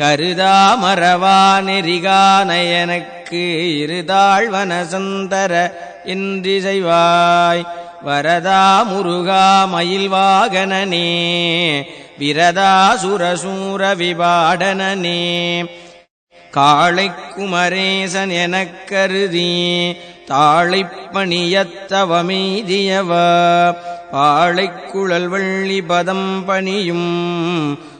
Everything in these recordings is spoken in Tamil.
கருதாமரவா மறவா நெறிகான எனக்கு இருதாழ்வன சந்தர என்று செய்வாய் வரதா முருகா மயில் வாகனனே விரதா சுரசூர விபாடனே காளை குமரேசன் எனக் கருதி தாழைப் பாழைக்குழல் வள்ளி பதம் பணியும்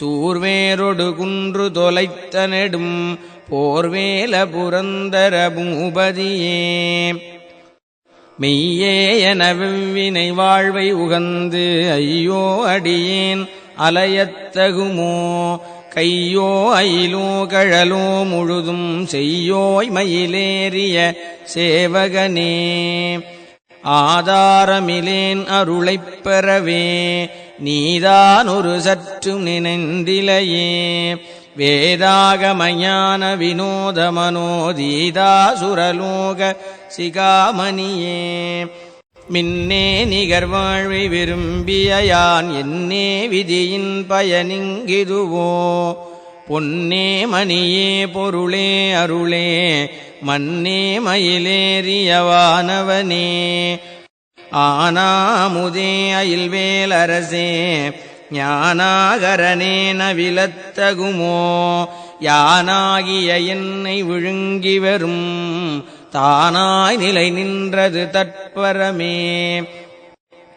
சூர்வேரொடு குன்று தொலைத்த நெடும் போர்வேல புரந்தர பூபதியே. மெய்யே என வெவ்வினை வாழ்வை உகந்து ஐயோ அடியேன் அலையத்தகுமோ? கையோ அயிலோ கழலோ முழுதும் செய்யோய் மயிலேறிய சேவகனே. ஆதாரமிலேன் அருளைப் பெறவே நீதான் ஒரு சற்றும் நினைந்திலையே. வேதாகமயான வினோத மனோதீதா சுரலோக சிகாமணியே. மின்னே நிகர்வாழ்வை விரும்பிய யான் என்னே விதியின் பயனிங்கிதுவோ. பொன்னே மணியே பொருளே அருளே மன்னே மயிலேறியவானவனே ஆனாமுதே அயில்வேலரசே ஞானாகரனே நவிலத்தகுமோ யானாகிய என்னை விழுங்கி வரும் தானாய் நிலை நின்றது தற்பரமே.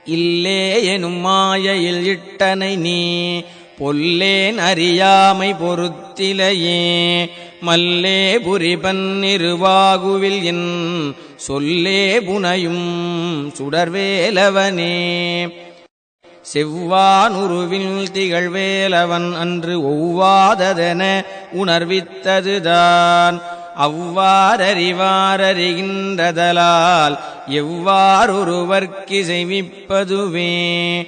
இல்லே எனும் மாயையில் இட்டனை நீ பொல்லேன் அறியாமை பொறுத்திலையே மல்லே புரிபன்னிருவாகுவில் என் சொல்லே புனையும் சுடர்வேலவனே. செவ்வானுருவில் திகழ்வேலவன் அன்று ஒவ்வாததென உணர்வித்ததுதான். அவ்வாறறிவாரறிகின்றதலால் எவ்வாறொருவர்க்கிசைவிப்பதுவே